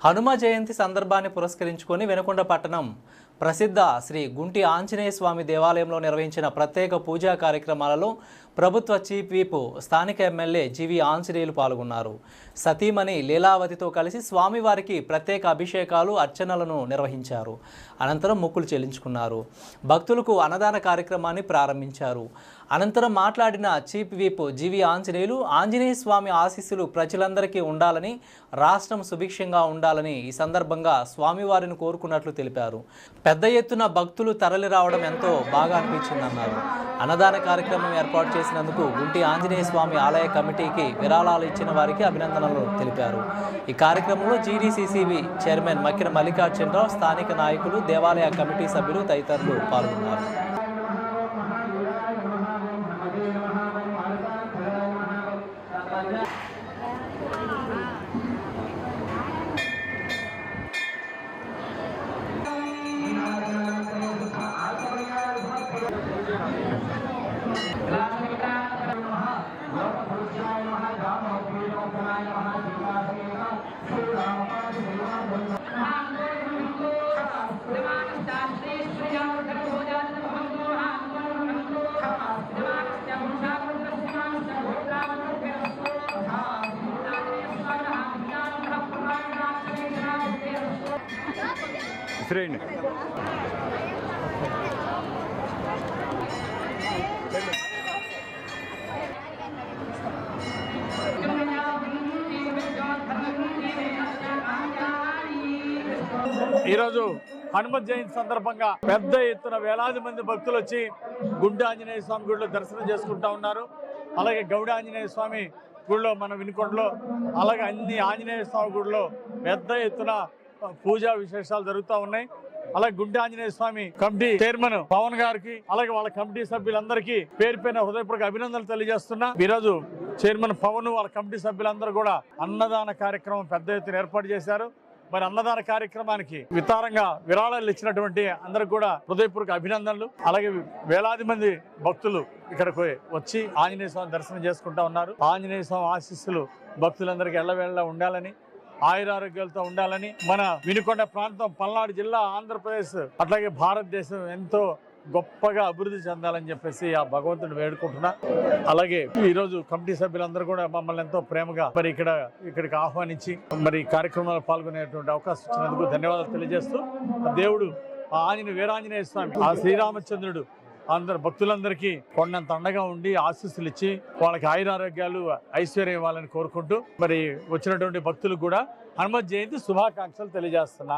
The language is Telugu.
హనుమ జయంతి సందర్భాన్ని పురస్కరించుకొని వెనుకొండ పట్టణం ప్రసిద్ధ శ్రీ గుంటి ఆంజనేయ స్వామి దేవాలయంలో నిర్వహించిన ప్రత్యేక పూజా కార్యక్రమాలలో ప్రభుత్వ చీఫ్ వీపు స్థానిక ఎమ్మెల్యే జీవి ఆంజనేయులు పాల్గొన్నారు. సతీమణి లీలావతితో కలిసి స్వామివారికి ప్రత్యేక అభిషేకాలు అర్చనలను నిర్వహించారు. అనంతరం మొక్కులు చెల్లించుకున్నారు. భక్తులకు అన్నదాన కార్యక్రమాన్ని ప్రారంభించారు. అనంతరం మాట్లాడిన చీఫ్ వీపు జీవి ఆంజనేయులు ఆంజనేయ స్వామి ఆశీస్సులు ప్రజలందరికీ ఉండాలని రాష్ట్రం సుభిక్షంగా ఉండాలని ఈ సందర్భంగా స్వామివారిని కోరుకున్నట్లు తెలిపారు. పెద్ద ఎత్తున భక్తులు తరలి రావడం ఎంతో బాగా అనిపించిందన్నారు. అన్నదాన కార్యక్రమం ఏర్పాటు చేసినందుకు గుంటి ఆంజనేయ స్వామి ఆలయ కమిటీకి విరాళాలు ఇచ్చిన వారికి అభినందనలు తెలిపారు. ఈ కార్యక్రమంలో జీడీసీసీబీ చైర్మన్ మక్కిన మల్లికార్జునరావు స్థానిక నాయకులు దేవాలయ కమిటీ సభ్యులు తదితరులు పాల్గొన్నారు. శ్రేణి ఈరోజు హనుమత్ జయంతి సందర్భంగా పెద్ద ఎత్తున వేలాది మంది భక్తులు వచ్చి గుండె ఆంజనేయ స్వామి గుడిలో దర్శనం చేసుకుంటా ఉన్నారు. అలాగే గౌడ ఆంజనేయ స్వామి గుడిలో మన వినుకొండలో అలాగే అన్ని ఆంజనేయ స్వామి గుడిలో పెద్ద ఎత్తున పూజా విశేషాలు జరుగుతూ ఉన్నాయి. అలాగే గుండె ఆంజనేయ స్వామి కమిటీ చైర్మన్ పవన్ గారికి అలాగే వాళ్ళ కమిటీ సభ్యులందరికీ పేరు పైన హృదయపూర్వక అభినందనలు తెలియజేస్తున్నా. ఈరోజు చైర్మన్ పవన్ వాళ్ళ కమిటీ సభ్యులందరూ కూడా అన్నదాన కార్యక్రమం పెద్ద ఎత్తున ఏర్పాటు చేశారు. మరి అన్నదాన కార్యక్రమానికి వితారంగా విరాళాలు ఇచ్చినటువంటి అందరికి కూడా హృదయపూర్వక అభినందనలు. అలాగే వేలాది మంది భక్తులు ఇక్కడికి వచ్చి ఆంజనేయ స్వామి దర్శనం చేసుకుంటా ఉన్నారు. ఆంజనేయ స్వామి ఆశీస్సులు భక్తులందరికీ ఎల్లవేళ్ళ ఉండాలని ఆయురారోగ్యాలతో ఉండాలని మన వినుకొండ ప్రాంతం పల్నాడు జిల్లా ఆంధ్రప్రదేశ్ అట్లాగే భారతదేశం ఎంతో గొప్పగా అభివృద్ధి చెందాలని చెప్పేసి ఆ భగవంతుని వేడుకుంటున్నా. అలాగే ఈరోజు కమిటీ సభ్యులందరూ కూడా మమ్మల్ని ఎంతో ప్రేమగా మరి ఇక్కడ ఇక్కడికి ఆహ్వానించి మరి కార్యక్రమంలో పాల్గొనేటువంటి అవకాశం ఇచ్చినందుకు ధన్యవాదాలు తెలియజేస్తూ దేవుడు ఆ ఆంజనేయ వీరాంజనేయ స్వామి ఆ శ్రీరామచంద్రుడు అందరు భక్తులందరికీ కొండంత అండగా ఉండి ఆశీస్సులు ఇచ్చి వాళ్ళకి ఆయురారోగ్యాలు ఐశ్వర్యం ఇవ్వాలని కోరుకుంటూ మరి వచ్చినటువంటి భక్తులకు కూడా హనుమత్ జయంతి శుభాకాంక్షలు తెలియజేస్తున్నా.